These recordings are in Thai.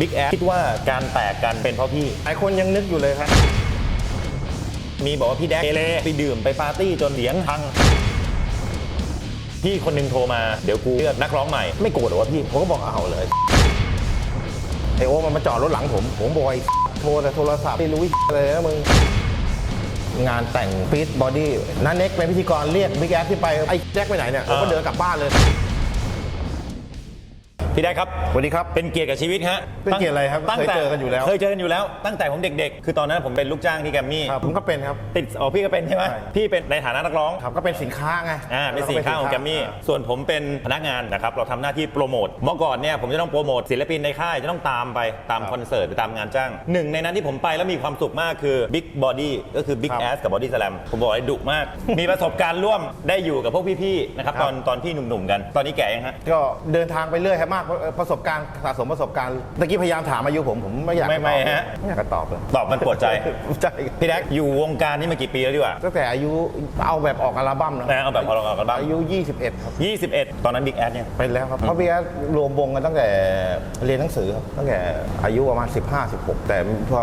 บิ๊กแอคิดว่าการแตกกันเป็นเพราะพี่หลายคนยังนึกอยู่เลยครับ มีบอกว่าพี่แดกเกเรไปดื่มไปปาร์ตี้จนเสียงพัง พี่คนหนึงโทรมาเดี๋ยวกูเลือกนักร้องใหม่ไม่โกรธเหรอวะพี่ผมก็บอกเอาเลยไอโอมันมาจอดรถหลังผม ผมบอกไอ้โทรแต่โทรศัพท์ไม่รู้เลยนะมึง งานแต่งฟีดบอดี้นันเน็กเป็นพิธีกรเรียกบิ๊กแอที่ไปไอ้แจ็คไปไหนเนี่ยผมก็อ่าเดินกลับบ้านเลย พี่แดกครับสวัสดีครับ เป็นเกียรติกับชีวิตฮะเป็นเกียรติอะไรครับตั้งเคยแต่เจอกันอยู่แล้วเคยเจอกันอยู่แล้วตั้งแต่ผมเด็กๆ คือตอนนั้นผมเป็นลูกจ้างที่แกรมมี่ครับผมก็เป็นครับติดอ๋อพี่ก็เป็นใช่ไหมใช่พี่เป็นในฐานะนักร้องครับก็เป็นสินค้าไงอ่าเป็นสินค้าของแกรมมี่อ่าส่วนผมเป็นพนักงานนะครับเราทำหน้าที่โปรโมทเมื่อก่อนเนี่ยผมจะต้องโปรโมทศิลปินในค่ายจะต้องตามไปตามครับคอนเสิร์ตไปตามงานจ้างหนึ่งในนั้นที่ผมไปแล้วมีความสุขมากคือ Big Body ก็คือ Big ครับ Ass กับ Body Slam ผมบอกเลยดุมาก มีประสบการณ์ร่วมได้อยู่กับพวกพี่ๆนะครับครับตอนตอนพี่หนุ่มๆกัน ตอนนี้แก่ยังฮะก็เดินทางไปเรื่อยครับมากเอ่อประสบการณ์สะสมประสบการณ์ตะกี้พยายามถามอายุผมผมไม่อยากไม่จะตอบไม่ฮะ ไม่อยากจะตอบเลยตอบมันปวดใจใจพี่แดกอยู่วงการนี้มากี่ปีแล้วดีกว่าตั้งแต่อายุเอาแบบออกอัลบั้มนะนะเอาแบบพอเราออกกันบ้างอายุ 21 ครับ 21 ตอนนั้น Big Ass เนี่ย เป็นแล้วครับเพราะพี่แอดรวมวงกันตั้งแต่เรียนหนังสือครับตั้งแต่อายุประมาณ 15 16 แต่พอ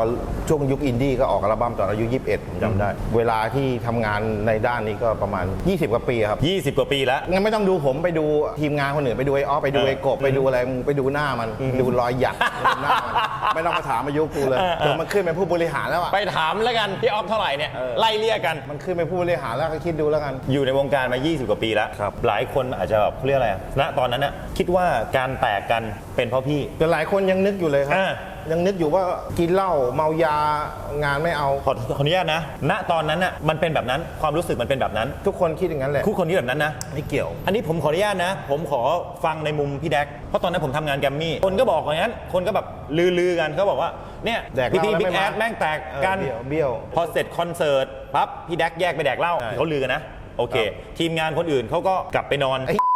ช่วงยุคอินดี้ก็ออกอัลบั้มตอนอายุ 21ผมจำได้ เวลาที่ทำงานในด้านนี้ก็ประมาณ 20 กว่าปีครับ20 กว่าปีแล้ว งั้นไม่ต้องดูผมไปดูทีมงานคนอื่นไปดูไอ้ออฟไปดูไอ้กบไปดูอะไรมึงไปดูหน้ามันดูรอยหยักดูหน้ามันไม่ต้องมาถามอายุกูเลยเออเออจนมันขึ้นเป็นผู้บริหารแล้วอะไปถามแล้วกันพี่ออฟเท่าไหร่เนี่ยเออไล่เลี่ยกันมันขึ้นเป็นผู้บริหารแล้วก็คิดดูแล้วกัน อยู่ในวงการมา 20 กว่าปีแล้วครับหลายคนอาจจะแบบเขาเรียกอะไรอะณตอนนั้นน่ะคิดว่าการแตกกันเป็นเพราะพี่แต่หลายคนยังนึกอยู่เลยครัอ่า ยังนึกอยู่ว่ากินเหล้าเมายางานไม่เอา ขอขออนุญาตนะ ณ ตอนนั้นน่ะ มันเป็นแบบนั้น ความรู้สึกมันเป็นแบบนั้น ทุกคนคิดอย่างนั้นแหละคู่คนนี้แบบนั้นนะ ไม่เกี่ยว อันนี้ผมขออนุญาตนะ ผมขอฟังในมุมพี่แดก เพราะตอนนั้นผมทำงานแกรมมี่ คนก็บอกอย่างนั้น คนก็แบบลือๆกันเขาบอกว่า เนี่ยแดกเหพี่ล้าพี่แล้วบิ๊กไม่แอมาดแม่งแตกกัน เออเบี้ยวเบี้ยวพอเสร็จคอนเสิร์ตปั๊บ พี่แดกแยกไปแดกเหล้าใช่ เขาลือกันนะ โอเค ทีมงานคนอื่นเขาก็กลับไปนอน ไอ้มึง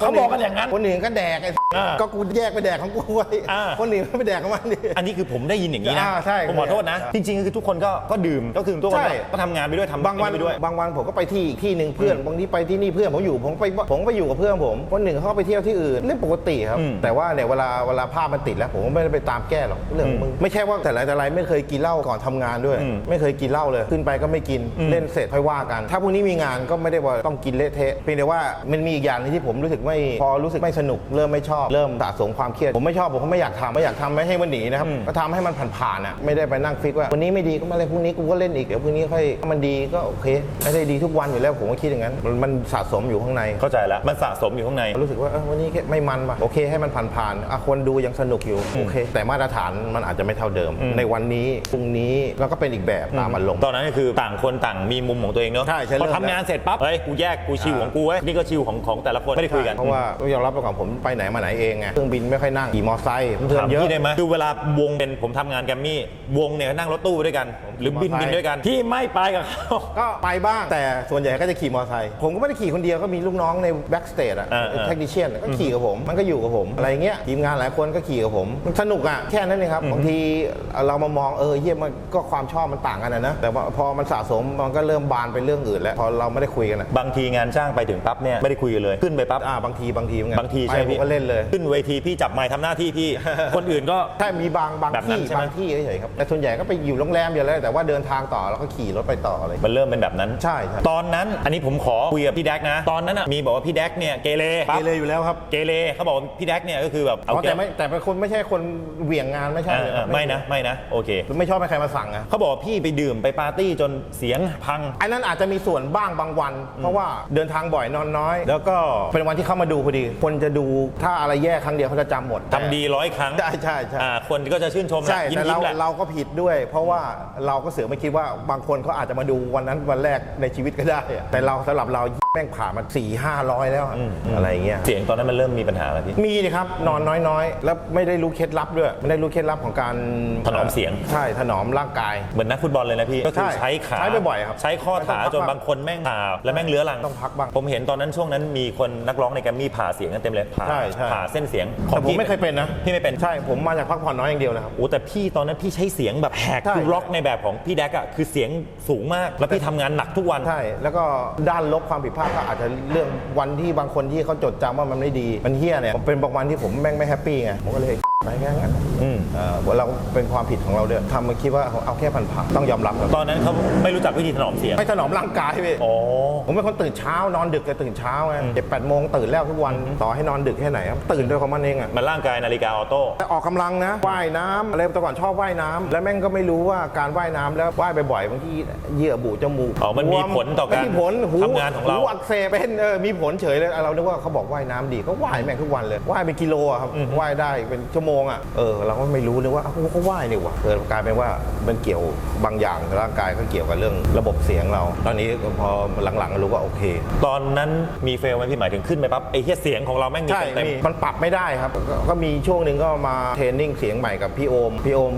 เขาบอกกันอย่างนั้นคนอื่นก็แดกไอ้อ่าก็กูแยกไปแดกของกูไว้อ่าคนอื่นก็ไปแดกของมันดิอันนี้คือผมได้ยินอย่างนี้นะอ่าใช่ผมขอโทษนะใช่จริงๆคือทุกคนก็ก็ดื่มก็คือทุกคนใช่ก็ก็ทำงานไปด้วยทำบางวันไปด้วย บางวันผมก็ไปที่อีกที่หนึ่งเพื่อนบางทีไปที่นี่เพื่อนผมอยู่ผมไปผมก็ไปอยู่กับเพื่อนผมวันหนึ่งเขาก็ไปเที่ยวที่อื่นเรื่องปกติครับอืมแต่ว่าเนี่ยเวลาเวลาภาพมันติดแล้วผมก็ไม่ได้ไปตามแก้หรอกเรื่องของมึงไม่ใช่ว่าแต่ไรแต่ไรไม่เคยกินเหล้าก่อนทำงานด้วยอืมไม่เคยกินเหล้าเลยขึ้นไปก็ไม่กินอืมเล่นเสร็จค่อยว่ากัน ถ้าพรุ่งนี้มีงานก็ไม่ได้ว่าต้องกินเละเทะเพียงแต่ว่ามันมีอีกอย่างหนึงที่ผมรู้สึกไม่พอรู้สึกไม่สนุกเริ่มไม่ชอบเริ่มสะสมความเครียดผมไม่ชอบผมก็ไม่อยากทำไม่อยากทำไม่ให้มันหนีนะครับอืมก็ทำให้มันผ่านๆอะไม่ได้ไปนั่งฟิกว่าวันนี้ไม่ดีก็มาเลยพรุ่งนี้กูก็เล่นอีกเดี๋ยวพรุ่งนี้ค่อยถ้ามันดีก็โอเคไม่ได้ดีทุกวันอยู่แล้วผมก็คิดอย่างนั้นมันมันสะสมอยู่ข้างในเข้าใจแล้วมันสะสมอยู่ข้างในรู้สึกว่าเออวันนี้แค่ไม่มันป่ะโอเคให้มันผ่านๆอะคนดูยังสนุกอยู่โอเค แต่มาตรฐานมันอาจจะไม่เท่าเดิมอืมในวันนี้พรุ่งนี้แล้วก็เป็นอีกแบบตามอารมณ์ตอนนั้นก็คือต่างคนต่างมีมุมของตัวเองเนอะใช่ใช่พอเริ่มทำงานเสร็จปั๊บเฮ้ยกูแยกกูชิวอ่าของกูเว้ยนี่ก็ชิวของของแต่ละคนไม่ได้คุยกันเพราะว่าต้องยอมรับไปก่อนผมไปไหนมาไหนเองไงเครื่องบินไม่ค่อยนั่งขี่มอไซค์เพื่อถามนเยอะพี่ได้ไหมคือเวลาวงเป็นผมทำงานแกรมมี่วงเนี่ยนั่งรถตู้ไปด้วยกัน หรือบินมอไซค์บินด้วยกันพี่ไม่ไปกับเขาก็ไปบ้างแต่ส่วนใหญ่ก็จะขี่มอเตอร์ไซค์ผมก็ไม่ได้ขี่คนเดียวก็มีลูกน้องในแบ็กสเตจอะอ่าๆเทคนิชเชียนก็ขี่กับผมมันก็อยู่กับผม อะไรเงี้ยทีมงานหลายคนก็ขี่กับผมมันสนุกอะแค่นั้นเองครับบางทีเรามามองเออเยี่ยมันก็ความชอบมันต่างกันอะนะแต่ว่าพอมันสะสมมันก็เริ่มบานไปเรื่องอื่น แล้วพอเราไม่ได้คุยกันอะบางทีงานจ้างไปถึงปั๊บเนี่ยไม่ได้คุยกันเลยขึ้นไปปั๊บอ่าบางทีบางทีเหมือนกันบางทีไปใช่ไหมผมพี่ก็เล่นเลย ขึ้นเวทีพี่จับไมค์ทำหน้าที่พี่ คนอื่นก็ใช่มีบางบางแบบนั้นที่ใช่ไหม บางที่เฉยๆครับแต่ส่วนใหญ่ก็ไปอยู่โรงแรมอยู่แล้วแต่ว่าเดินทางต่อแล้วก็ขี่รถไปต่ออะไร มันเริ่มเป็นแบบนั้นใช่ใช่ตอนนั้นอันนี้ผมขอคุยกับพี่แดกนะ ตอนนั้นอะมีบอกว่าพี่แดกเนี่ยเกเรปั๊บเกเรอยู่แล้วครับเกเรเขาบอกว่าพี่แดกเนี่ยก็คือแบบเอาอ๋อเกแต่ไม่แต่เป็นคนไม่ใช่คนเหวี่ยงงานไม่ใช่อ่าเลยอ่าไม่นะไม่นะโอเคไม่ชอบให้ใครมาสั่งอะเขาบอกว่าพี่ไปดื่มไปปาร์ตี้จนเสียงพังอันนั้นอาจจะมีส่วนบ้างบางวัน เพราะว่าเดินทางบ่อยนอนน้อย แล้วก็เป็นวันที่เข้ามาดูพอดี คนจะดูถ้าอะไรแย่ครั้งเดียวเขาจะจำหมดทำดีร้อยครั้งใช่ใช่ใช่อ่าคนก็จะชื่นชมแหละใช่ยิ้มแต่ยิ้เรามแหละ เราก็ผิดด้วย เพราะว่าเราก็เสือกไม่คิดว่าบางคนเขาอาจจะมาดูวันนั้นวันแรกในชีวิตก็ได้อะแต่เราสำหรับเรา แม่งผ่านมาสี่ห้าร้อยแล้วอะอะไรอย่างเงี้ย เสียงตอนนั้นมันเริ่มมีปัญหาแล้วพี่ มีนะครับนอนน้อยๆ แล้วไม่ได้รู้เคล็ดลับด้วย ไม่ได้รู้เคล็ดลับของการถนอมเสียง ใช่ถนอมร่างกาย เหมือนนักฟุตบอลเลยนะพี่ ก็คือใช่ใช้ขาใช้บ่อยๆครับใช้ข้อต้อขางพักจนบ้างบางคนแม่งผ่าแล้วแม่งเลื้อรังต้องพักบ้างผมเห็นตอนนั้นช่วงนั้นมีคนนักร้องในแกรมมี่ผ่าเสียงกันเต็มเลยผ่าใช่ใช่ ผ่าเส้นเสียงแต่ผมไม่เคยเป็นนะพี่ไม่เป็นใช่ผมมาจากพักผ่อนน้อยอย่างเดียวนะครับ โอ้แต่พี่ตอนนั้นพี่ใช้เสียงแบบแหกใช่ คือร็อกในแบบของพี่แดกอะคือเสียงสูงมากแล้วพี่ทำงานหนักทุกวัน ใช่แล้วก็ด้านลบความผิดพลาดก็อาจจะเรื่องวันที่บางคนที่เขาจดจำว่ามันไม่ดี มันเฮี้ยเนี่ยผมเป็นบางวันที่ผมแม่งไม่แฮปปี้ไงผมก็เลย ไปแค่นั้นอืมเอ่อเราเป็นความผิดของเราด้วยทำมาคิดว่าเอาแค่พันผ่านต้องยอมรับครับตอนนั้นเขาไม่รู้จักวิธีถนอมเสียงไม่ถนอมร่างกายพี่ อ๋อ ผมเป็นคนตื่นเช้านอนดึกแต่ตื่นเช้าไงเจ็ดแปดโมงตื่นแล้วทุกวันต่อให้นอนดึกแค่ไหนครับตื่นด้วยของมันเองอะมันร่างกายนาฬิกาออโต้ แต่ออกกำลังนะว่ายน้ำอะไรแต่ก่อนชอบว่ายน้ำแล้วแม่งก็ไม่รู้ว่าการว่ายน้ำแล้วว่ายบ่อยๆบางทีเหยื่อบุจมูกอ๋อมันมีบวผลต่อการมีผลหูทำงานของเรา หูอักเสบเป็นเออมีผลเฉยเลยเราคิดว่าเขาบอกว่ายน้ำดีก็ว่ายแม่งทุกวันเลยว่ายเป็นกิโลอะครับว่ายได้เป็นชั่วโมงอะเออเราก็ไม่รู้เลยว่าเอ้าเขาว่ายนี่หว่าเออกลายเป็นว่ามันเกี่ยวบางอย่างกับร่างกายก็เกี่ยวกับเรื่องระบบเสียงเรา ตอนนี้พอหลังๆรู้ว่าโอเค ตอนนั้นมีเฟลไหมพี่หมายถึงขึ้นไปปั๊บไอ้เฮียเสียงของเราแม่งมีใช่เต็มมีมันปรับไม่ได้ครับก็ก็มีช่วงหนึ่งก็มาเทรนนิ่งเสียงใหม่กับพี่โอมพี่โอม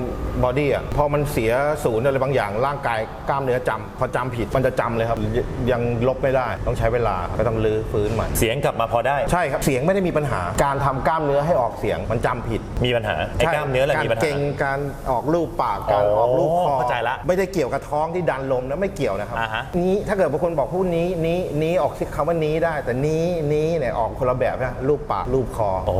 บอดี้อะพอมันเสียศูนย์อะไรบางอย่างร่างกายกล้ามเนื้อจำพอจำผิดมันจะจำเลยครับยยังลบไม่ได้ต้องใช้เวลาก็ต้องลื้อฟื้นใหม่เสียงกลับมาพอได้ใช่ครับเสียงไม่ได้มีปัญหาการทำกล้ามเนื้อให้ออกเสียงมันจำผิด มีปัญหาไอ้ใช่กล้ามเนื้อแหละการมีปัญหาเก่งการออกรูปปากการอ๋อออกรูปคอเข้าใจละไม่ได้เกี่ยวกับท้องที่ดันลมนะไม่เกี่ยวนะครับ อ่าฮะ นี้ถ้าเกิดบางคนบอกพูดนี้นี้นี้ออกคำว่านี้ได้ แต่นี้นี้เนี่ยออกคนละแบบนะรูปปากรูปคอ โอ้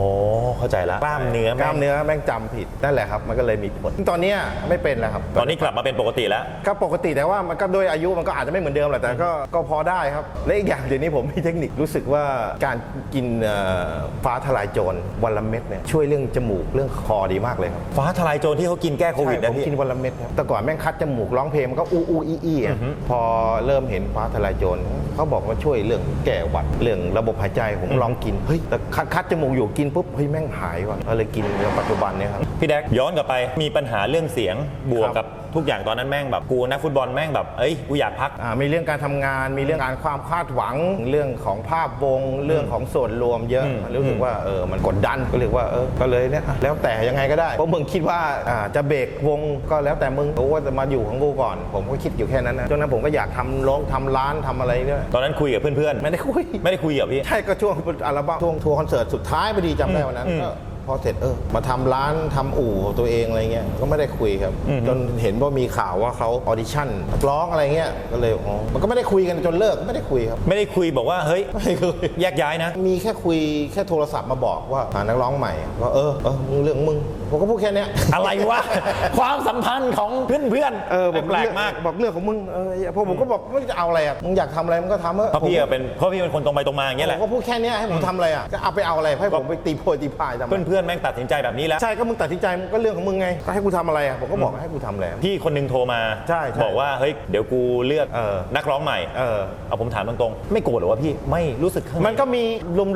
เข้าใจละกล้ามเนื้อกล้ามเนื้อแม่งจำผิดนั่นแหละครับ มันก็เลยมีผล ตอนเนี้ยไม่เป็นแล้วครับตอนนี้กลับมาเป็นปกติแล้ว ก็ปกติแต่ว่ามันก็ด้วยอายุมันก็อาจจะไม่เหมือนเดิมแหละแต่ก็ก็พอได้ครับ และอีกอย่างเดี๋ยวนี้ผมมีเทคนิครู้สึกว่าการกินเอ่อฟ้าทลายโจรวันละเม็ดเนี่ยช่วยเรื่องจมูกเรื่องคอดีมากเลยครับฟ้าทลายโจรที่เขากินแก้โควิดใช่นะผมพี่กินวันละเม็ดครับแต่ก่อนแม่งคัดจมูกร้องเพลงมันก็อู้อู้อี้อี้อะพอเริ่มเห็นฟ้าทลายโจรเขาบอกว่าช่วยเรื่องแก้หวัดเรื่องระบบหายใจผมลองกินเฮ้ยแต่คัดคัดจมูกอยู่กินปุ๊บเฮ้ยแม่งหายว่ะก็เลยกินในปัจจุบันเนี่ยครับ พี่แดกย้อนกลับไปมีปัญหาเรื่องเสียงบวกครับกับทุกอย่างตอนนั้นแม่งแบบกูนักฟุตบอลแม่งแบบเอ้ยกูอยากพัก อ่ามีเรื่องการทำงานมีเรื่องการความคาดหวัง เรื่องของภาพวง เรื่องของส่วนรวมเยอะอืม รู้สึกว่าเออมันกดดันก็เลยว่าเออก็เลยเนี่ยอะแล้วแต่ยังไงก็ได้ เพราะมึงคิดว่าอ่าจะเบรกวงก็แล้วแต่มึงกูว่าจะมาอยู่ของกูก่อน ผมก็คิดอยู่แค่นั้นนะช่วงนั้นผมก็อยากทำร้องทำร้านทำอะไรเนี่ยตอนนั้นคุยกับเพื่อนไม่ได้คุยๆไม่ได้คุยกับพี่ใช่ก็ช่วงอัลบั้มช่วงทัวร์คอนเสิร์ตสุดท้ายพอดีจำได้วันนั้นอืมก็ พอเสร็จเออมาทำร้านทำอู่ของตัวเองอะไรเงี้ยก็ไม่ได้คุยครับอืมจนเห็นว่ามีข่าวว่าเขาออดิชั่นนักร้องอะไรเงี้ยก็เลยอ๋อมันก็ไม่ได้คุยกันจนเลิกไม่ได้คุยครับ ไม่ได้คุยบอกว่าเฮ้ยไม่คุยแยกย้ายนะ มีแค่คุยแค่โทรศัพท์มาบอกว่าหานักร้องใหม่ว่าเออเออมึงเรื่องมึง ผมก็พูดแค่เนี้ยอะไรวะ ความสัมพันธ์ของเพื่อนๆเออผมแปลกมากบอกเรื่องของมึงเออพอผมก็บอกไม่จะเอาอะไรอะมึงอยากทำอะไรมึงก็ทำเถอะเพราะพี่ผมอะเป็นเพราะพี่เป็นคนตรงไปตรงมาอย่างเงี้ยแหละผมก็พูดแค่เนี้ยให้ผมทำอะไรอะก็เอาไปเอาอะไรให้ผมไปตีโพยตีพายทำไมเพื่อนๆแม่งตัดสินใจแบบนี้แล้วใช่ก็มึงตัดสินใจมันก็เรื่องของมึงไงก็ให้กูทำอะไรอะผมก็บอกให้กูทำอะไรพี่คนหนึงโทรมาใช่ใช่บอกว่าเฮ้ยเดี๋ยวกูเลือกเออนักร้องใหม่เออเอาผมถามตรงๆไม่โกรธหรอวะพี่ไม่รู้สึกข้างในมันก็มี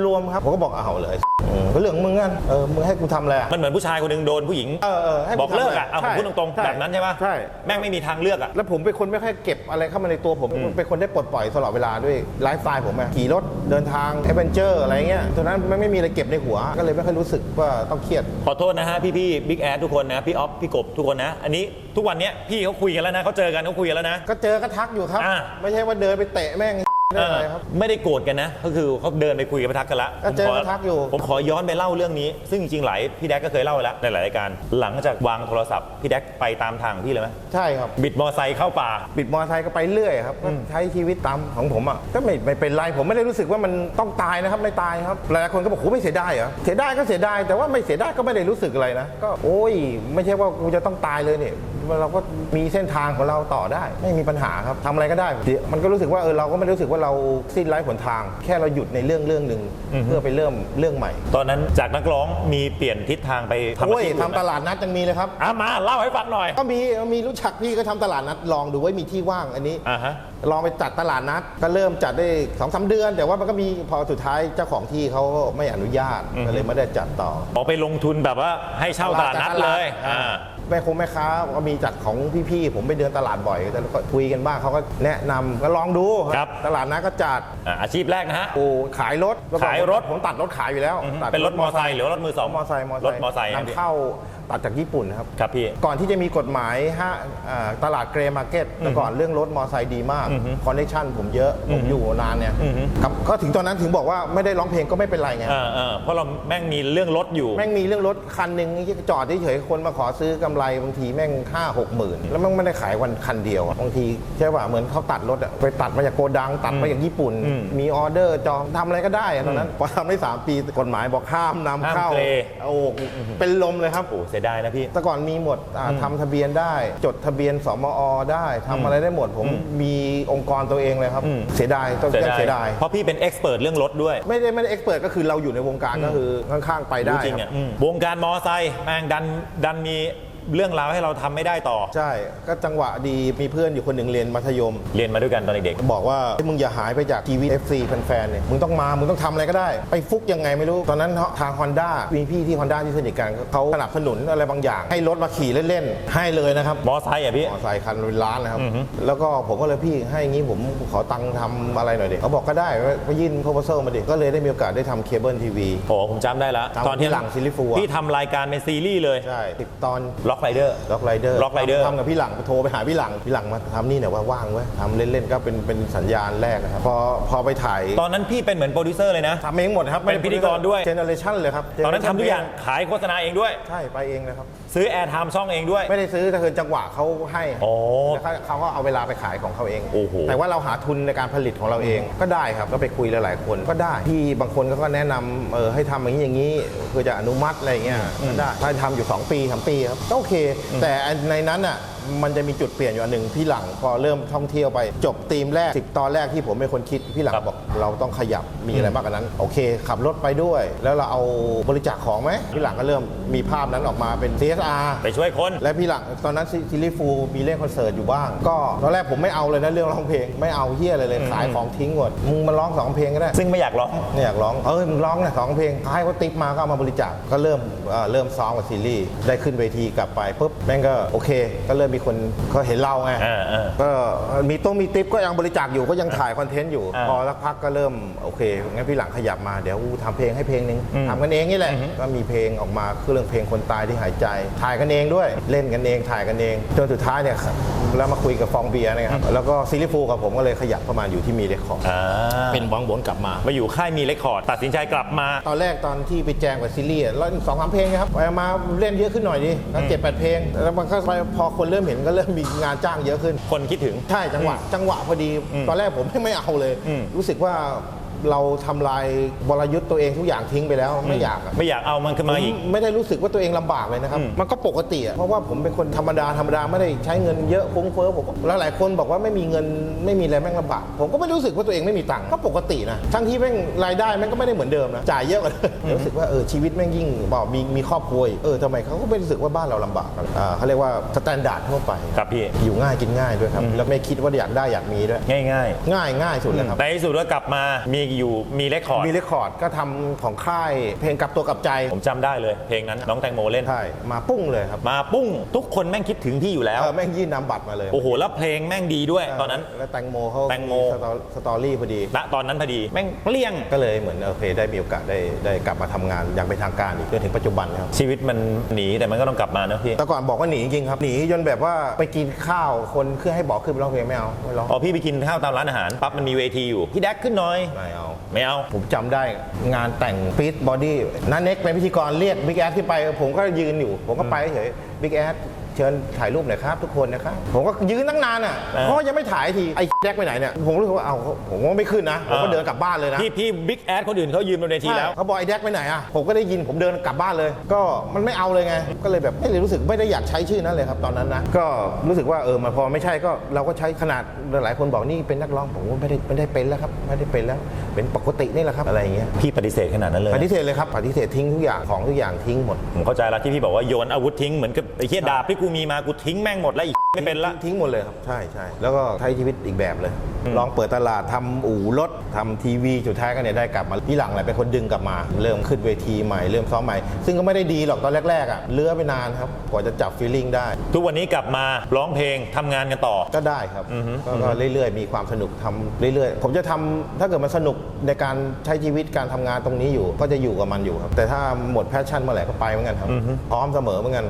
รวมๆครับผมก็บอกเอาเลยเออก็เรื่องของมึงกันเออมึงให้กูทำอะไรอะมันเหมือนผู้ชายคนหนึงโดนผู้หญิงเออเออให้บอกเลิกอะทำอะไรเอาผมพูดตรงใช่ๆ แบบนั้นใช่ปะใช่ แม่งไม่มีทางเลือกอะ แล้วผมเป็นคนไม่ค่อยเก็บอะไรเข้ามาในตัวผม เป็นคนได้ปลดปล่อยตลอดเวลาด้วยไลฟ์สไตล์ผมอะขี่รถเดินทางแอดเวนเจอร์อะไรเงี้ยตอนนั้นไม่ไม่มีอะไรเก็บในหัว ก็เลยไม่ค่อยรู้สึกว่าต้องเครียด ขอโทษนะฮะพี่ๆบิ๊กแอดทุกคนนะ พี่ออฟพี่กบทุกคนนะ อันนี้ทุกวันเนี้ยพี่เขาคุยกันแล้วนะเขาเจอกันเขาคุยกันแล้วนะ ก็เจอก็ทักอยู่ครับ อ่า ไม่ใช่ว่าเดินไปเตะแม่ง ได้อะไรครับ ไม่ได้โกรธกันนะ ก็คือเขาเดินไปคุยกันไปทักกันละก็เจอผมขก็ทักอยู่ ผมขอย้อนไปเล่าเรื่องนี้ ซึ่งจริงๆหลายพี่แดกก็เคยเล่าไปแล้วในหลายรายการ หลังจากวางโทรศัพท์พี่แดกไปตามทางพี่เลยไหมใช่ครับบิดมอไซค์เข้าป่า บิดมอเตอร์ไซค์ก็ไปเรื่อยครับก็ใช้ชีวิตตามของผมอะก็ไม่ไม่เป็นไรผมไม่ได้รู้สึกว่ามันต้องตายนะครับไม่ตายครับหลายๆคนก็บอกโหไม่เสียดายเหรอเสียดายก็เสียดายแต่ว่าไม่เสียดายก็ไม่ได้รู้สึกอะไรนะก็โอ้ย ไม่ใช่ว่ากูจะต้องตายเลยเนี่ย เราก็มีเส้นทางของเราต่อได้ ไม่มีปัญหาครับทำอะไรก็ได้เดี๋ยวมันก็รู้สึกว่าเออเราก็ไม่ได้รู้สึกว่าเราสิ้นไร้หนทาง แค่เราหยุดในเรื่องเรื่องหนึ่งเพื่อไปเริ่มเรื่องใหม่ ตอนนั้นจากนักร้องมีเปลี่ยนทิศทางไปทำอาโอ้ยชีพอื่นไหมทำตลาดนัดยังมีเลยครับอะมาเล่าให้ฟังหน่อย ก็มีมีรู้จักพี่ก็ทำตลาดนัดลองดูว่ามีที่ว่างอันนี้ อ่าฮะ ลองไปจัดตลาดนัดก็เริ่มจัดได้สองสาเดือน แต่ว่ามันก็มีพอสุดท้ายเจ้าของที่เขาไม่อนุญาตก็เลยไม่ได้จัดต่อ ออกไปลงทุนแบบว่าให้เช่าตลาดนัดเลยอ่า แม่คงแม่ค้าก็มีจัดของพี่ๆผมไปเดินตลาดบ่อยแต่ก็คุยกันบ้างเขาก็แนะนำก็ลองดูครับ ตลาดนัดก็จัดอ่าอาชีพแรกนะฮะโอ้ขายรถขายรถ ผมตัดรถขายอยู่แล้วตัดเป็นรถมอไซค์หรือว่ารถมือสองมอไซค์มอไซค์รถมอไซค์นะพี่นำเข้า ตัดจากญี่ปุ่นนะครับ ครับพี่ ก่อนที่จะมีกฎหมายห้าอ่าตลาดเกรย์มาร์เก็ตแต่ก่อนเรื่องรถมอไซค์ดีมากคอนเนคชั่นผมเยอะผมอยู่นานเนี่ยครับก็ถึงตอนนั้นถึงบอกว่าไม่ได้ร้องเพลงก็ไม่เป็นไรไง เออเออเพราะเราแม่งมีเรื่องรถอยู่ แม่งมีเรื่องรถคันหนึ่งที่จอดเฉยๆคนมาขอซื้อกำไรบางทีแม่งห้าหกหมื่นแล้วแมันไม่ได้ขายวันคันเดียวอะบางทีใช่ป่ะเหมือนเขาตัดรถอะไปตัดมาจากโกดังตัดมาจากญี่ปุ่น อืมมีออเดอร์จองทำอะไรก็ได้อะตอนนั้นพอทำได้ 3 ปีกฎหมายบอกห้ามนำเข้าห้ามเกร โอ้เป็นลมเลยครับ โอ้เสียดายนะพี่ แต่ก่อนมีหมดอ่าทำทะเบียนได้ จดทะเบียนสมอได้ทำอะไรได้หมด ผมมีองค์กรตัวเองเลยครับ อืม เสียดายต้องเสียยังดายเสียดาย เพราะพี่เป็นเอ็กซ์เพรสเรื่องรถด้วย ไม่ได้ไม่ได้เอ็กซ์เพรสก็คือเราอยู่ในวงการก็คือข้างๆไปได้รู้จริงคอะรับอืมวงการมอไซค์แม่งดันดันมี เรื่องราวให้เราทำไม่ได้ต่อ ใช่ ก็จังหวะดีมีเพื่อนอยู่คนหนึ่งเรียนมัธยม เรียนมาด้วยกันตอนเด็กบอกว่าเฮ้ยมึงอย่าหายไปจากชีวิต FC แฟนๆเนี่ยมึงต้องมา มึงต้องทำอะไรก็ได้ ไปฟุกยังไงไม่รู้ ตอนนั้นทาง Honda มีพี่ที่ Honda ที่สนิทกันเขาสนับสนุนอะไรบางอย่าง ให้รถมาขี่เล่น ๆ ให้เลยนะครับๆมอไซค์อะพี่มอไซค์คันเป็นล้านนะครับ แล้วก็ผมก็เลยพี่ให้งี้ผมขอตังค์ทำอะไรหน่อยดิเขาบอกก็ได้ก็ยื่นโพ p o s a l มาดิก็เลยได้มีโอกาสได้ทำเคเบิลทีวี โอ้ผมจำได้แล้วจำที่หลังซิลลิฟูอะ พี่ทำรายการเป็นซีรีส์เลย ใช่ติดตอน ล็อกไรเดอร์ ล็อกไรเดอร์ Rock Rider ทำกับพี่หลังโทรไปหาพี่หลังพี่หลังมาทำนี่เนี่ยว่าว่างไว้ยทำเล่นๆก็เป็นเป็นสัญญาณแรกนะครับพอพอไปถ่ายตอนนั้นพี่เป็นเหมือนโปรดิวเซอร์เลยนะ ทำเองหมดครับเป็นพิธีกรด้วย เจเนอเรชันเลยครับ ตอนนั้นทำทุกอย่างขายโฆษณาเองด้วย ใช่ไปเองเลยครับซื้อแอร์ไทม์ช่องเองด้วย ไม่ได้ซื้อแต่คือจังหวะเขาให้โอ้ แล้วเขาเขาก็เอาเวลาไปขายของเขาเอง โอ้โห แต่ว่าเราหาทุนในการผลิตของเราเองก็ได้ครับ ก็ไปคุยหลายๆคนก็ได้ ที่บางคนก็แนะนำเออให้ทำอย่างนี้อย่างนี้เพื่อจะอนุมัติอะไรอย่างเงี้ยก็ได้ถ้าทำอยู่ 2 ปีสามปีครับก็โอเค แต่ในนั้นอะ มันจะมีจุดเปลี่ยนอยู่อันหนึ่งพี่หลังพอเริ่มท่องเที่ยวไป จบธีมแรก 10 ตอนแรกที่ผมเป็นคนคิดพี่หลังครับบอกเราต้องขยับมีอะไรมากกว่านั้น โอเค ขับรถไปด้วย แล้วเราเอาบริจาคของไหมพี่หลังก็เริ่มมีภาพนั้นออกมาเป็น CSR ไปช่วยคน และพี่หลังตอนนั้นซิลิฟูมีเล่นคอนเสิร์ตอยู่บ้าง ก็ตอนแรกผมไม่เอาเลยนะเรื่องร้องเพลงไม่เอาเฮียอะไรเลยขายของทิ้งหมดมึงมาร้องสองเพลงก็ได้ซึ่งไม่อยากร้องไม่อยากร้องเออมึงร้องนะสองเพลงให้เขาติ๊บมาก็เอามาบริจาคก็เริ่มเอ่อเริ่มซ้อมกับซีรีส์ได้ขึ้นเวทีกลับไปปุ๊บแม่งก็โอเค ก็เริ่มมีคนเขาเห็นเราไงอ่าอ่า ก็มีต้องมีติ๊บก็ยังบริจาคอยู่ก็ยังถ่ายคอนเทนต์อยู่ อ่าพอสักพักก็เริ่มโอเคงั้นพี่หลังขยับมาเดี๋ยวกูทำเพลงให้เพลงหนึงทำกันเองนี่แหละก็มีเพลงออกมาคือเรื่องเพลงคนตายที่หายใจ ถ่ายกันเองด้วย เล่นกันเองถ่ายกันเองจนสุดท้ายเนี่ยแล้วมาคุยกับฟองเบียร์นะครับแล้วก็ซีรีส์ฟูกับผมก็เลยขยับเข้ามาอยู่ที่มีเรคคอร์ดอ่าเป็นวังบนกลับมา มาอยู่ค่ายมีเรคคอร์ดตัดสินใจกลับมา ตอนแรกตอนที่ไปแจงกับซีรีส์อะแล้วสองสามเพลงนะครับไปมาเล่นเยอะขึ้นหน่อยดิแล้วเจ็ดแปดเพลงแล้วมันก็ไปพอคนเริ่มเห็นก็เริ่มมีงานจ้างเยอะขึ้น คนคิดถึง ใช่จังหวะ จังหวะพอดี ตอนแรกผมไม่เอาเลยอืมรู้สึกว่า เราทำลายบรยุทธ์ตัวเองทุกอย่างทิ้งไปแล้วไม่อยากอะ ไม่อยากเอามันขึ้นมาอีก ไม่ได้รู้สึกว่าตัวเองลำบากเลยนะครับ อืม มันก็ปกติอะเพราะว่าผมเป็นคนธรรมดาธรรมดาไม่ได้ใช้เงินเยอะฟุ้งเฟ้อผมก็แล้วหลายคนบอกว่าไม่มีเงินไม่มีอะไรแม่งลำบาก ผมก็ไม่รู้สึกว่าตัวเองไม่มีตังค์ก็ปกตินะทั้งที่แม่งรายได้แม่งก็ไม่ได้เหมือนเดิมนะจ่ายเยอะกว่าเดิมรู้สึกว่าเออชีวิตแม่งยิ่งบอกมีมีครอบครัวอีกเออทำไมเขาก็ไม่รู้สึกว่าบ้านเราลำบากกันอ่าเขาเรียกว่าสแตนดาร์ดทั่วไปครับพี่ อยู่ง่ายกินง่ายด้วยครับแล้วไม่คิดว่าอยากได้อยากมีด้วยง่ายง่ายง่ายสุดเลยครับ ๆในที่สุดก็กลับมามีอยู่มีเรคคอร์ดมีเรคคอร์ดก็ทำของค่ายเพลงกลับตัวกลับใจผมจำได้เลย เพลงนั้นน้องแตงโมเล่น ใช่มาปุ้งเลยครับมาปุ้งทุกคนแม่งคิดถึงพี่อยู่แล้ว เออแม่งยื่นนำบัตรมาเลยโอ้โหแล้วเพลงแม่งดีด้วย ตอนนั้น แล้วแตงโมเขาแตงโม สตอสตอรี่พอดี ณตอนนั้นพอดีแม่งเปลี่ยง ก็เลยเหมือนโอเคได้มีโอกาสได้ได้กลับมาทำงานอย่างเป็นทางการอีกจนถึงปัจจุบันครับ ชีวิตมันหนีแต่มันก็ต้องกลับมาเนอะพี่แต่ก่อนบอกว่าหนีจริงๆครับ หนีจนแบบว่าไปกินข้าวคนเพื่อให้บอกขึ้นไปร้องเพลงไม่เอาไม่ร้อง อ๋อพี่ไปกินข้าวตามร้านอาหารปั๊บมันมีเวทีอยู่พี่แดกขึ้นหน่อยไม่เอา ไม่เอา ผมจำได้งานแต่งฟีดบอดี้นันเน็กเป็นพิธีกรเรียกบิ๊กแอดที่ไป ผมก็ยืนอยู่ ผมก็ไปเฉยบิ๊กแอด เชิญถ่ายรูปหน่อยครับทุกคนนะครับผมก็ยืนตั้งนานอะเออเพราะว่ายังไม่ถ่ายทีไอ้แจ็คไปไหนเนี่ยผมรู้สึกว่าเอาผมก็ไม่ขึ้นนะผมก็เออเดินกลับบ้านเลยนะพี่พี่บิ๊กแอดคนอื่นเขายืนบนเวทีใช่แล้วเขาบอกไอ้แจ็คไปไหนอะผมก็ได้ยินผมเดินกลับบ้านเลย ก็มันไม่เอาเลยไงก็เลยแบบไม่เลยรู้สึกไม่ได้อยากใช้ชื่อนั้นเลยครับตอนนั้นนะก็รู้สึกว่าเออมันพอไม่ใช่ก็เราก็ใช้ขนาดหลายคนบอกนี่เป็นนักร้องผมว่าไม่ได้ไม่ได้เป็นแล้วครับไม่ได้เป็นแล้วเป็นปกตินี่แหละครับอะไรอย่างเงี้ยพี่ปฏิเสธขนาดนั้นเลยปฏิเสธเลยครับปฏิเสธทิ้งทุกอย่างของทุกอย่างทิ้งหมดผมเข้าใจแล้วที่พี่บอกว่าโยนอาวุธทิ้งเหมือนกับไอ้เหี้ยดาบที่กูกูมีมากูทิ้งแม่งหมดแล้วอีกไม่เป็นละ ทิ้งหมดเลยครับ ใช่ใช่แล้วก็ใช้ชีวิตอีกแบบเลย ลองเปิดตลาดทำอู่รถทำทีวีสุดท้ายก็เนี่ยได้กลับมาพี่หลังแหละเป็นคนดึงกลับมา เริ่มขึ้นเวทีใหม่เริ่มซ้อมใหม่ ซึ่งก็ไม่ได้ดีหรอกตอนแรกๆอะเลื้อไปนานครับกว่าจะจับฟีลลิ่งได้ ทุกวันนี้กลับมาร้องเพลงทำงานกันต่อ ก็ได้ครับก็ก็เรื่อยๆ มีความสนุกทำเรื่อยๆ ผมจะทำถ้าเกิดมันสนุกในการใช้ชีวิตการทำงานตรงนี้อยู่ ก็จะอยู่กับมันอยู่ครับ แต่ถ้าหมดแพชชั่นเมื่อไหร่ก็ไปเหมือนกันครับพร้อมเสมอเหมือนกัน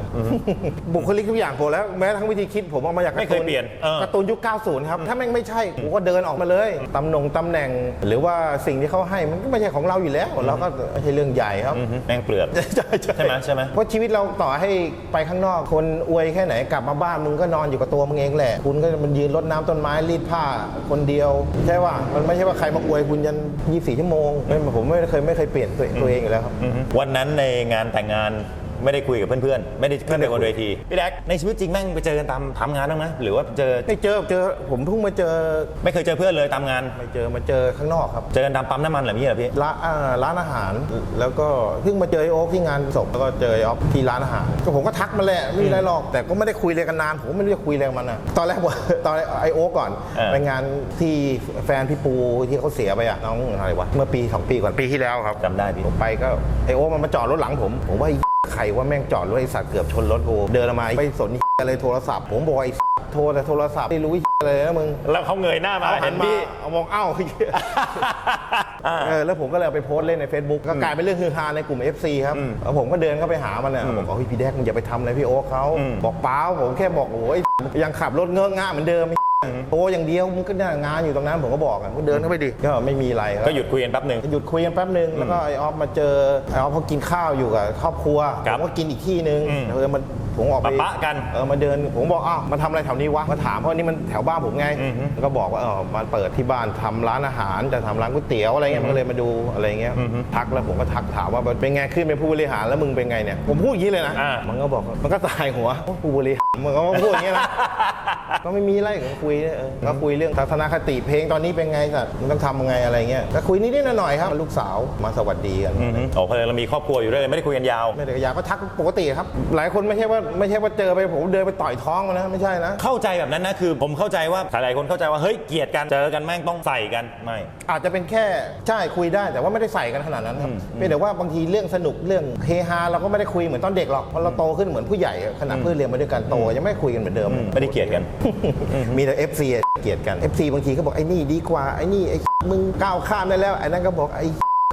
บุคลิกทุกอย่างผมแล้วแม้ทั้งวิธีคิดผมเอามาจากไม่เคยเปลี่ยนเออ การ์ตูนยุค 90 ครับ ถ้าแม่งไม่ใช่ผมก็เดินออกมาเลยตำแหน่งตำแหน่ง หรือว่าสิ่งที่เขาให้มันก็ไม่ใช่ของเราอยู่แล้ว เราก็ไม่ใช่เรื่องใหญ่ครับแม่งเปลือกใช่ใช่ใช่ไหมใช่ไหม เพราะชีวิตเราต่อให้ไปข้างนอกคนอวยแค่ไหนกลับมาบ้านมึงก็นอนอยู่กับตัวมึงเองแหละ คุณก็มันยืนรดน้ำต้นไม้รีดผ้าคนเดียว ใช่ว่ามันไม่ใช่ว่าใครมาอวยคุณยัน 24 ชั่วโมงไม่ผมไม่เคยไม่เคยเปลี่ยนตัวตัวเองอยู่แล้วครับ วันนั้นในงานแต่งงาน ไม่ได้คุยกับเพื่อนๆ ไม่ได้ขึ้นไปบนเวทีพี่แดกในชีวิตจริงแม่งไปเจอกันตามทำงานบ้างไหมหรือว่าเจอไม่เจอเจอผมเพิ่งมาเจอ ไม่เคยเจอเพื่อนเลยตามงาน ไม่เจอมาเจอข้างนอกครับ เจอกันตามปั๊มน้ำมันเหรอพี่เหรอพี่ร้านอ่าร้านอาหารแล้วก็เพิ่งมาเจอไอโอ๊คที่งานศพแล้วก็เจอไอออฟที่ร้านอาหารก็ผมก็ทักมาแหละไม่มีอะไรหรอกแต่ก็ไม่ได้คุยอะไรกันนานผมไม่รู้จะคุยอะไรกับมันอะตอนแรกผมตอนไอโอ๊คก่อนเออไปงานที่แฟนพี่ปูที่เขาเสียไปอะน้องอะไรวะเมื่อปีสองปีก่อนปีที่แล้วครับจำได้พี่ผมไปก็ไอโอ๊คมันมาจอดรถหลังผมผมว่าไอ้ใครว่าแม่งจอดรถไอสัตว์เกือบชนรถกูเดินออกมาไปสนอะไรโทรศัพท์ ผมบอกไอ้โทรแต่โทรศัพท์ไม่รู้อะไรนะมึงแล้วเขาเงยหน้ามาเอาหัเห็นนมาพี่เอามองเอ้าอ่าเออแล้วผมก็เลยเอาไปโพสต์เล่นใน Facebook ก็กลายเป็นเรื่องฮือฮาในกลุ่ม FC ครับแล้วผมก็เดินเข้าไปหามันเนี่ยบอกว่าเฮ้ยพี่แดกมึงอย่าไปทำอะไรพี่โอ๊คเขาบอกเปล่าผมแค่บอกโอ้ยยังขับรถเงอะงะเหมือนเดิม โตอย่างเดียวมึงก็เนี่ยงานอยู่ตรงนั้นผมก็บอกอะก็เดินเข้าไปดิก็ไม่มีอะไรครับก็หยุดคุยกันแป๊บหนึ่งหยุดคุยกันแป๊บหนึ่งแล้วก็ไอออฟมาเจอไอออฟเขากินข้าวอยู่กับครอบครัวคผรับมก็กินอีกที่หนึ่งอืมเออมัน ผมออกไปปะปะกันเออมาเดินผมบอกอ้าวมาทำอะไรแถวนี้วะมาถามเพราะนี่มันแถวบ้านผมไงอือฮึแล้วก็บอกว่าเออมาเปิดที่บ้านทำร้านอาหารจะทำร้านก๋วยเตี๋ยวอะไรเงี้ยมันก็เลยมาดูอะไรเงี้ยอือฮึทักแล้วผมก็ทักถามว่าเป็นไงขึ้นเป็นผู้บริหารแล้วมึงเป็นไงเนี่ยผมพูดอย่างนี้เลยนะอ่ามันก็บอกมันก็สายหัวว่าผู้บริหารมันก็พูดอย่างนี้นะก็ไม่มีอะไรก็คุยเนี่ยเออก็คุยเรื่องทัศนคติเพลงตอนนี้เป็นไงสัตว์มึงต้องทำยังไงอะไรเงี้ยก็คุยนิดๆหน่อยๆครับลูกสาวมาสวัสดีกันอือฮึโอ้เพราะเรามีครอบครัวอยู่ด้วยเลยไม่ได้คุยกันยาวไม่ได้กระยาก็ทักปกติครับ หลายคนไม่ใช่ว่าไม่ใช่ว่าเจอไปผมเดินไปต่อยท้องมันนะไม่ใช่นะ เข้าใจแบบนั้นนะคือผมเข้าใจว่าหลายๆคนเข้าใจว่าเฮ้ยเกลียดกันเจอกันแม่งต้องใส่กันไม่ อาจจะเป็นแค่ใช่คุยได้แต่ว่าไม่ได้ใส่กันขนาดนั้นครับเพียงแต่ว่าบางทีเรื่องสนุกเรื่องเฮฮาเราก็ไม่ได้คุยเหมือนตอนเด็กหรอกเพราะเราโตขึ้นเหมือนผู้ใหญ่ขนาดเพื่อนเรียนมาด้วยกันโตยังไม่คุยกันเหมือนเดิม ไม่ได้เกลียดกัน มีแต่ FC อะเกลียดกัน FC บางทีก็บอกไอ้นี่ดีกว่าไอ้นี่ไอ้มึงก้าวข้ามได้แล้วไอ้นั่นก็บอกไอ้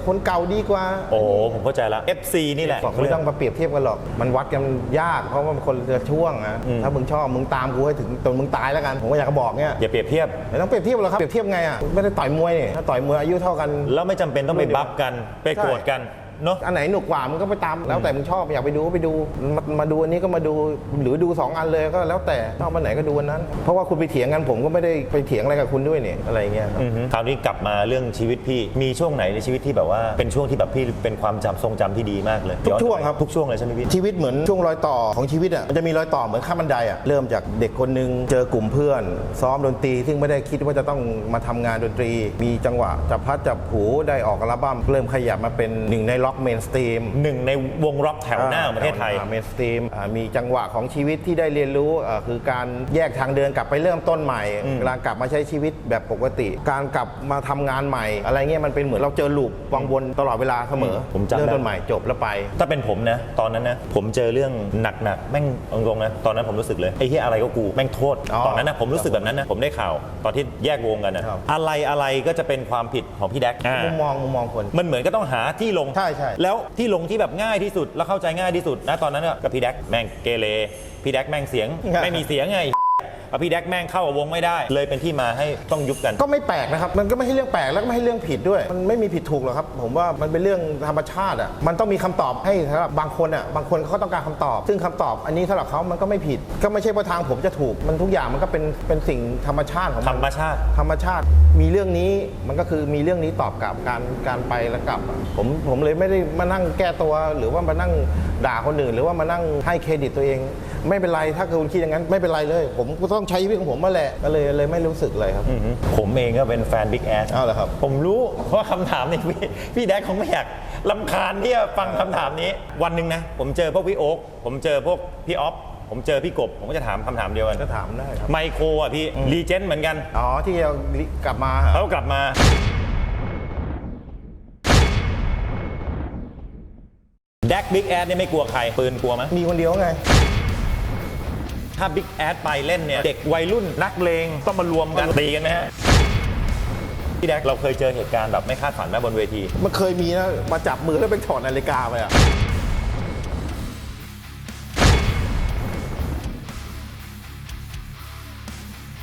คนเก่าดีกว่า โอ้โหผมเข้าใจแล้ว FC นี่แหละ บอกไม่ต้องมาเปรียบเทียบกันหรอก มันวัดกันยาก เพราะว่ามันคนละช่วงนะถ้ามึงชอบมึงตามกูให้ถึงจนมึงตายแล้วกัน ผมก็อยากจะบอกเนี่ยอย่าเปรียบเทียบ ไม่ต้องเปรียบเทียบหรอกครับ เปรียบเทียบไงอะ ไม่ได้ต่อยมวยนี่ถ้าต่อยมวยอายุเท่ากัน แล้วไม่จำเป็นต้องไปบัฟกัน ไปโกรธกัน เนาะอันไหนหนุกกว่ามึงก็ไปตามแล้วแต่มึงชอบอยากไปดูก็ไปดูมามาดูอันนี้ก็มาดูหรือดูสองอันเลยก็แล้วแต่ชอบอันไหนก็ดูอันนั้น เพราะว่าคุณไปเถียงกันผมก็ไม่ได้ไปเถียงอะไรกับคุณด้วยนี่อะไรเงี้ยครับคราวนี้กลับมาเรื่องชีวิตพี่มีช่วงไหนในชีวิตที่แบบว่าเป็นช่วงที่แบบพี่เป็นความจำทรงจำที่ดีมากเลยทุกช่วงครับ ทุกช่วงเลยใช่ไหมพี่ ชีวิตเหมือนช่วงรอยต่อของชีวิตอะมันจะมีรอยต่อเหมือนข้ามบันไดอะเริ่มจากเด็กคนหนึงเจอกลุ่มเพื่อน ซ้อมดนตรีซึ่งไม่ได้คิดว่าจะต้องมาทำงานดนตรี มีจังหวะจับพลัดจับผูได้ออกอัลบั้มเริ่มขยับมาเป็นหนึ่งในล็อกเมนสตรีมหนึ่งในวงร็อกแถวหน้าของประเทศไทยเมนสตรีมมีจังหวะของชีวิตที่ได้เรียนรู้อ่าคือการแยกทางเดินกลับไปเริ่มต้นใหม่การกลับมาใช้ชีวิตแบบปกติ การกลับมาทำงานใหม่ อะไรเงี้ยมันเป็นเหมือนเราเจอลูปวังวนตลอดเวลาเสมอผมจำได้เริ่มต้นใหม่จบแล้วไป ถ้าเป็นผมนะตอนนั้นนะผมเจอเรื่องหนักๆแม่งเอาตรงๆนะตอนนั้นผมรู้สึกเลยไอ้ที่อะไรก็กูแม่งโทษอ๋อตอนนั้นนะผมรู้สึกแบบนั้นนะผมได้ข่าวตอนที่แยกวงกันนะครับอะไรอะไรก็จะเป็นความผิดของพี่แดกอ่ามุมมองมุมมองคนมันเหมือนก็ต้องหาที่ลงใช่ใช่แล้วที่ลงที่แบบง่ายที่สุดแล้วเข้าใจง่ายที่สุดนะตอนนั้นก็กับพี่แดกแม่งเกเรพี่แดกแม่งเสียง ไม่มีเสียงไง เอาพี่แดกแม่งเข้ากับวงไม่ได้ เลยเป็นที่มาให้ต้องยุบกัน ก็ไม่แปลกนะครับ มันก็ไม่ใช่เรื่องแปลกแล้วก็ไม่ใช่เรื่องผิดด้วย มันไม่มีผิดถูกหรอกครับ ผมว่ามันเป็นเรื่องธรรมชาติอะ มันต้องมีคำตอบให้สำหรับบางคนอะ บางคนเขาต้องการคำตอบ ซึ่งคำตอบอันนี้สำหรับเขามันก็ไม่ผิด ก็ไม่ใช่ว่าทางผมจะถูก มันทุกอย่างมันก็เป็นเป็นสิ่งธรรมชาติของธมัรน รมชาติ ธรรมชาติมีเรื่องนี้มันก็คือมีเรื่องนี้ตอบกลับการการไปแล้วกลับอะผมผมเลยไม่ได้มานั่งแก้ตัว หรือว่ามานั่งด่าคนอื่น หรือว่ามานั่งให้เครดิตตัวเอง ไม่เป็นไรถ้าคุณคิดอย่างนั้นไม่เป็นไรเลย ผมก็ต้องใช้ชีวิตของผมมาแหละก็เลยเลยไม่รู้สึกเลยครับผมเองก็เป็นแฟน Big Ass เอาเหรอครับ ผมรู้เพราะว่าคำถามนี้พี่พี่แดกคงไม่อยากลำคาญที่จะฟังคำถามนี้ วันหนึ่งนะ ผมเจอพวกพี่โอ๊คผมเจอพวกพี่ออฟผมเจอพี่กบ ผมก็จะถามคำถามเดียวกันก็ถามได้ครับไมโครอะพี่รีเจนเหมือนกันอ๋อที่เรากลับมาเหรอเขากลับมา แดกบิ๊กแอดเนี่ยไม่กลัวใครปืนกลัวไหมมีคนเดียวไง ถ้าบิ๊กแอดไปเล่นเนี่ย เด็กวัยรุ่นนักเลงต้องมารวมกันตีกันไหมฮะพี่แดกเราเคยเจอเหตุการณ์แบบไม่คาดฝันไหมบนเวที มันเคยมีนะมาจับมือแล้วไปถอดนาฬิกาไปอะ